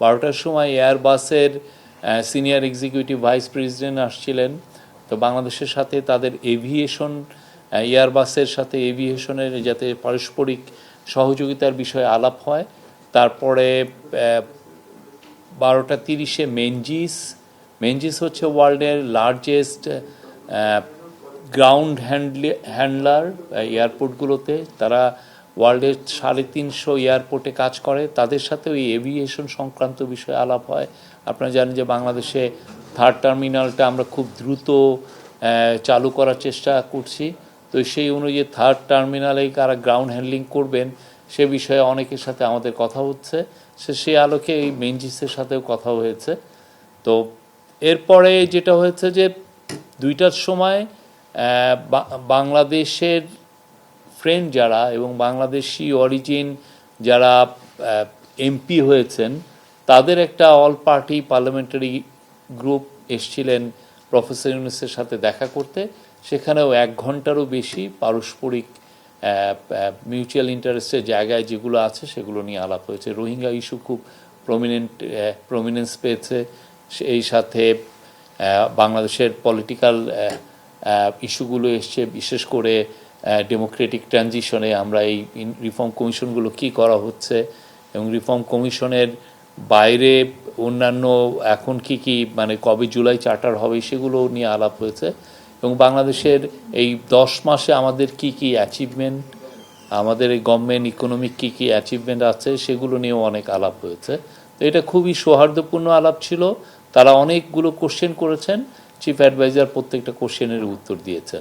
বারোটার সময় এয়ারবাসের সিনিয়র এক্সিকিউটিভ ভাইস প্রেসিডেন্ট আসছিলেন। তো বাংলাদেশের সাথে তাদের এভিয়েশন এয়ারবাসের সাথে এভিয়েশনের যাতে পারস্পরিক সহযোগিতার বিষয়ে আলাপ হয়। তারপরে বারোটা তিরিশে মেনজিস মেনজিস হচ্ছে ওয়ার্ল্ডের লার্জেস্ট গ্রাউন্ড হ্যান্ডলি হ্যান্ডলার এয়ারপোর্টগুলোতে তারা ওয়ার্ল্ডের সাড়ে তিনশো এয়ারপোর্টে কাজ করে। তাদের সাথে ওই এভিয়েশন সংক্রান্ত বিষয়ে আলাপ হয়। আপনারা জানেন যে বাংলাদেশে থার্ড টার্মিনালটা আমরা খুব দ্রুত চালু করার চেষ্টা করছি। তো সেই অনুযায়ী থার্ড টার্মিনালে কারা গ্রাউন্ড হ্যান্ডলিং করবেন, সে বিষয়ে অনেকের সাথে আমাদের কথা হচ্ছে। সে সেই আলোকে এই মেনজিসের সাথেও কথা হয়েছে। তো এরপরে যেটা হয়েছে যে দুইটার সময় বাংলাদেশের ফ্রেন্ড যারা এবং বাংলাদেশি অরিজিন যারা এমপি হয়েছেন, তাদের একটা অল পার্টি পার্লামেন্টারি গ্রুপ এসছিলেন প্রফেসর ইউনুসের সাথে দেখা করতে। সেখানেও এক ঘন্টারও বেশি পারস্পরিক মিউচুয়াল ইন্টারেস্টের জায়গায় যেগুলো আছে সেগুলো নিয়ে আলাপ হয়েছে। রোহিঙ্গা ইস্যু খুব প্রমিনেন্ট প্রমিনেন্স পেয়েছে। এই সাথে বাংলাদেশের পলিটিক্যাল ইস্যুগুলো এসছে। বিশেষ করে ডেমোক্রেটিক ট্রানজিশনে আমরা এই রিফর্ম কমিশনগুলো কি করা হচ্ছে এবং রিফর্ম কমিশনের বাইরে অন্যান্য এখন কি কি মানে কবে জুলাই চার্টার হবে সেগুলো নিয়ে আলাপ হয়েছে এবং বাংলাদেশের এই দশ মাসে আমাদের কি কি অ্যাচিভমেন্ট আমাদের এই গভর্নমেন্ট ইকোনমিক কী কী অ্যাচিভমেন্ট আছে সেগুলো নিয়েও অনেক আলাপ হয়েছে। তো এটা খুবই সৌহার্দ্যপূর্ণ আলাপ ছিল। তারা অনেকগুলো কোশ্চেন করেছেন। চিফ অ্যাডভাইজার প্রত্যেকটা কোশ্চেনের উত্তর দিয়েছেন।